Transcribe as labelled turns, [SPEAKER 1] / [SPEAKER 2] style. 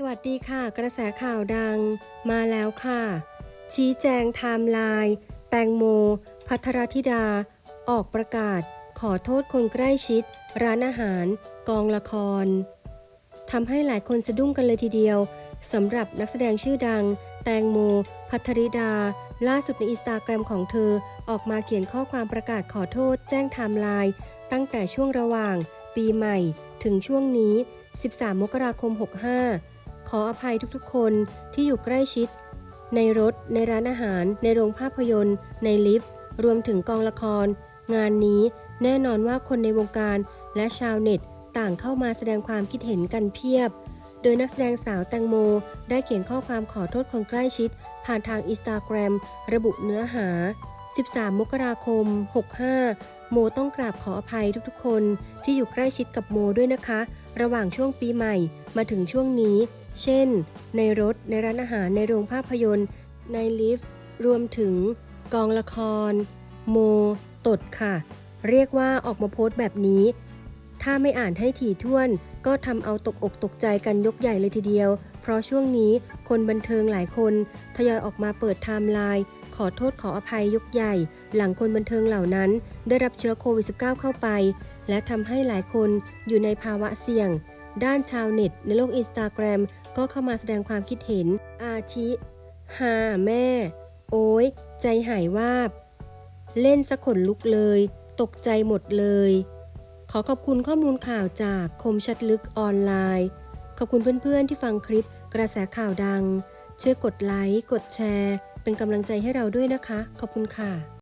[SPEAKER 1] สวัสดีค่ะ กระแสข่าวดังมาแล้วค่ะ ชี้แจงไทม์ไลน์แตงโม พัทรธิดา ออกประกาศ ขอโทษคนใกล้ชิด ร้านอาหาร กองละครทำให้หลายคนสะดุ้งกันเลยทีเดียวสำหรับนักแสดงชื่อดัง แตงโม พัทริดา ล่าสุดในอินสตาแกรมของเธอ ออกมาเขียนข้อความประกาศขอโทษ แจ้งไทม์ไลน์ตั้งแต่ช่วงระหว่าง ปีใหม่ ถึงช่วงนี้ 13 มกราคม 65 ขออภัยทุกๆ คนที่อยู่ใกล้ชิด ในรถ ในร้านอาหาร ในโรงภาพยนตร์ ในลิฟต์ รวมถึงกองละคร งานนี้แน่นอนว่าคนในวงการและชาวเน็ตต่างเข้ามาแสดงความคิดเห็นกันเพียบ โดยนักแสดงสาวแตงโม ได้เขียนข้อความขอโทษคนใกล้ชิด ผ่านทางอินสตาแกรมระบุเนื้อหา 13 มกราคม 65 โมต้องกราบขออภัยทุกๆ คนที่อยู่ใกล้ชิดกับโมด้วยนะคะ ระหว่างช่วงปีใหม่มาถึงช่วงนี้ เช่น ในรถ ในร้านอาหาร ในโรงภาพยนตร์ ในลิฟต์ รวมถึงกองละคร โม ตดค่ะ เรียกว่าออกมาโพสต์แบบนี้ ถ้าไม่อ่านให้ถี่ถ้วน ก็ทำเอาตกอกตกใจกันยกใหญ่เลยทีเดียว เพราะช่วงนี้คนบันเทิงหลายคนทยอยออกมาเปิดไทม์ไลน์ขอโทษขออภัยยกใหญ่ หลังคนบันเทิงเหล่านั้น ได้รับเชื้อโควิด -19 เข้าไป และทำให้หลายคนอยู่ในภาวะเสี่ยง ด้านชาวเน็ต ในโลกอินสตาแกรมก็เข้ามาแสดงความคิดเห็น อาทิฮาแม่ โอ้ย ใจหายวาบ เล่นสะขนลุกเลย ตกใจหมดเลย ขอขอบคุณข้อมูลข่าวจากคมชัดลึกออนไลน์ ขอบคุณเพื่อนๆที่ฟังคลิปกระแสข่าวดัง ช่วยกดไลค์ กดแชร์ เป็นกำลังใจให้เราด้วยนะคะ ขอบคุณค่ะ